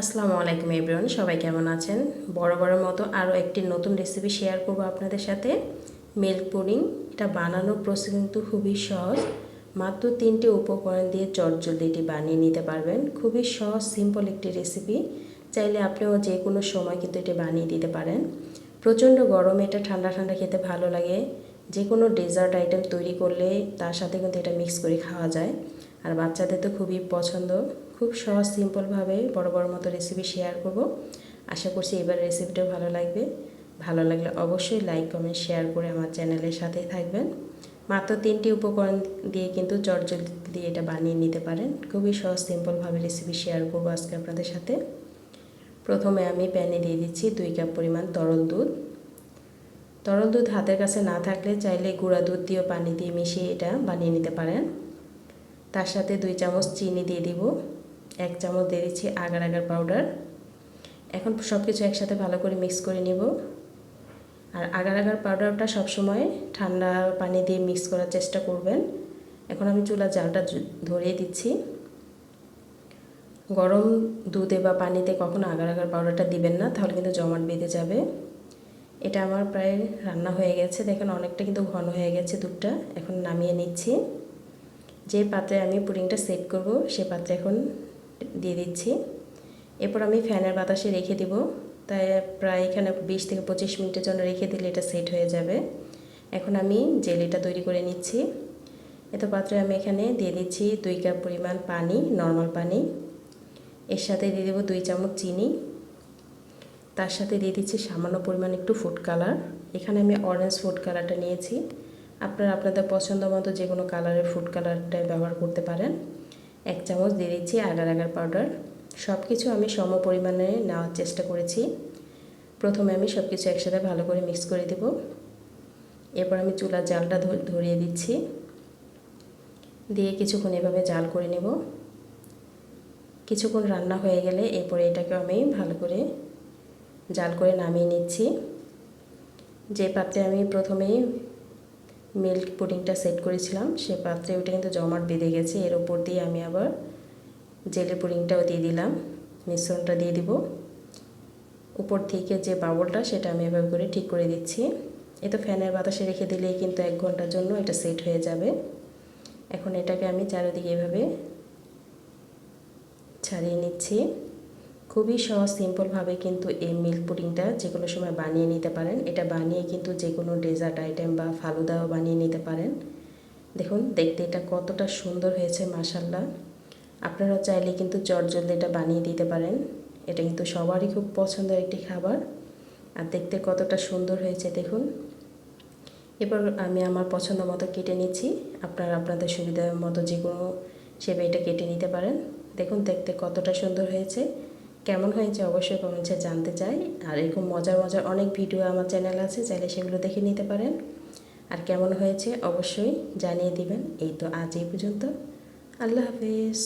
আসসালামু আলাইকুম এভরিওয়ান সবাই কেমন আছেন? বড় বড় মতো আরও একটি নতুন রেসিপি শেয়ার করব আপনাদের সাথে। মিল্ক পুডিং এটা বানানোর প্রসেস কিন্তু খুবই সহজ। মাত্র তিনটে উপকরণ দিয়ে চটজলদি এটি বানিয়ে নিতে পারবেন। খুবই সহজ সিম্পল একটি রেসিপি চাইলে আপনিও যে কোনো সময় কিন্তু এটি বানিয়ে দিতে পারেন। প্রচণ্ড গরমে এটা ঠান্ডা ঠান্ডা খেতে ভালো লাগে। যে কোনো ডেজার্ট আইটেম তৈরি করলে তার সাথে কিন্তু এটা মিক্স করে খাওয়া যায়। আর বাচ্চাদের তো খুবই পছন্দ। খুব সহজ সিম্পলভাবে বড় বড় মতো রেসিপি শেয়ার করব। আশা করছি এবার রেসিপিটাও ভালো লাগবে। ভালো লাগলে অবশ্যই লাইক কমেন্ট শেয়ার করে আমার চ্যানেলের সাথে থাকবেন। মাত্র তিনটি উপকরণ দিয়ে কিন্তু চটজল দিয়ে এটা বানিয়ে নিতে পারেন। খুবই সহজ সিম্পলভাবে রেসিপি শেয়ার করব আজকে আপনাদের সাথে। প্রথমে আমি প্যানে দিয়ে দিচ্ছি দুই কাপ পরিমাণ তরল দুধ। তরল দুধ হাতের কাছে না থাকলে চাইলে গুঁড়া দুধ দিয়েও পানি দিয়ে মিশিয়ে এটা বানিয়ে নিতে পারেন। তার সাথে দুই চামচ চিনি দিয়ে দিব, এক চামচ দিয়ে দিচ্ছি আগার আগার পাউডার এখন সব কিছু একসাথে ভালো করে মিক্স করে নিব। আর আগার আগার পাউডারটা সবসময় ঠান্ডা পানি দিয়ে মিক্স করার চেষ্টা করবেন। এখন আমি চুলা জালটা ধরিয়ে দিচ্ছি। গরম দুধে বা পানিতে কখনো আগার আগার পাউডারটা দিবেন না, তাহলে কিন্তু জমাট বেঁধে যাবে। এটা আমার প্রায় রান্না হয়ে গেছে। দেখেন অনেকটা কিন্তু ঘন হয়ে গেছে দুধটা। এখন নামিয়ে নিচ্ছি। যে পাত্রে আমি পুডিংটা সেট করব, সে পাত্রে এখন দিয়ে দিচ্ছি। এরপর আমি ফ্যানের বাতাসে রেখে দিব। তাই প্রায় এখানে বিশ থেকে পঁচিশ মিনিটের জন্য রেখে দিলে এটা সেট হয়ে যাবে। এখন আমি জেলিটা তৈরি করে নিচ্ছি। এত পাত্রে আমি এখানে দিয়ে দিচ্ছি দুই কাপ পরিমাণ পানি, নর্মাল পানি। এর সাথে দিয়ে দেবো দুই চামচ চিনি। তার সাথে দিয়ে দিচ্ছি সামান্য পরিমাণ একটু ফুড কালার। এখানে আমি অরেঞ্জ ফুড কালারটা নিয়েছি। আপনারা আপনাদের পছন্দ মতো যে কোনো কালারের ফুড কালারটা ব্যবহার করতে পারেন। এক চামচ দিয়ে দিচ্ছি আগার আগার পাউডার সব কিছু আমি সম পরিমাণে নেওয়ার চেষ্টা করেছি। প্রথমে আমি সব কিছু একসাথে ভালো করে মিক্স করে দেব। এরপর আমি চুলার জালটা ধরিয়ে দিচ্ছি। দিয়ে কিছুক্ষণ এভাবে জাল করে নেব। কিছুক্ষণ রান্না হয়ে গেলে এরপরে এটাকে আমি ভালো করে জাল করে নামিয়ে নিচ্ছি। যে পাত্রে আমি প্রথমেই মিল্ক পুডিংটা সেট করেছিলাম, সে পাত্রে ওটা কিন্তু জমাট বেঁধে গেছে, এর ওপর দিয়ে আমি আবার জেলে পুডিংটাও দিয়ে দিলাম, মিশ্রণটা দিয়ে দিব। উপর থেকে যে বাবলটা সেটা আমি এভাবে করে ঠিক করে দিচ্ছি। এ তো ফ্যানের বাতাসে রেখে দিলেই কিন্তু এক ঘণ্টার জন্য এটা সেট হয়ে যাবে। এখন এটাকে আমি চারিদিকে এভাবে ছাড়িয়ে নিচ্ছি। খুবই সহজ সিম্পলভাবে কিন্তু এই মিল্ক পুডিংটা যে কোনো সময় বানিয়ে নিতে পারেন। এটা বানিয়ে কিন্তু যে কোনো ডেজার্ট আইটেম বা ফালুদাও বানিয়ে নিতে পারেন। দেখুন, দেখতে এটা কতটা সুন্দর হয়েছে মাসাল্লাহ আপনারা চাইলে কিন্তু জলদি এটা বানিয়ে দিতে পারেন। এটা কিন্তু সবারই খুব পছন্দের একটি খাবার। আর দেখতে কতটা সুন্দর হয়েছে, দেখুন। এবার আমি আমার পছন্দ মতো কেটে নিচ্ছি। আপনারা আপনাদের সুবিধা মতো যে কোনো সেবে এটা কেটে নিতে পারেন। দেখুন, দেখতে কতটা সুন্দর হয়েছে। কেমন হয়েছে অবশ্যই কমেন্টসে জানতে চাই। আর এরকম মজার মজার অনেক ভিডিও আমার চ্যানেল আছে, চাইলে সেগুলো দেখে নিতে পারেন। আর কেমন হয়েছে অবশ্যই জানিয়ে দিবেন। এই তো আজ এই পর্যন্ত। আল্লাহ হাফেজ।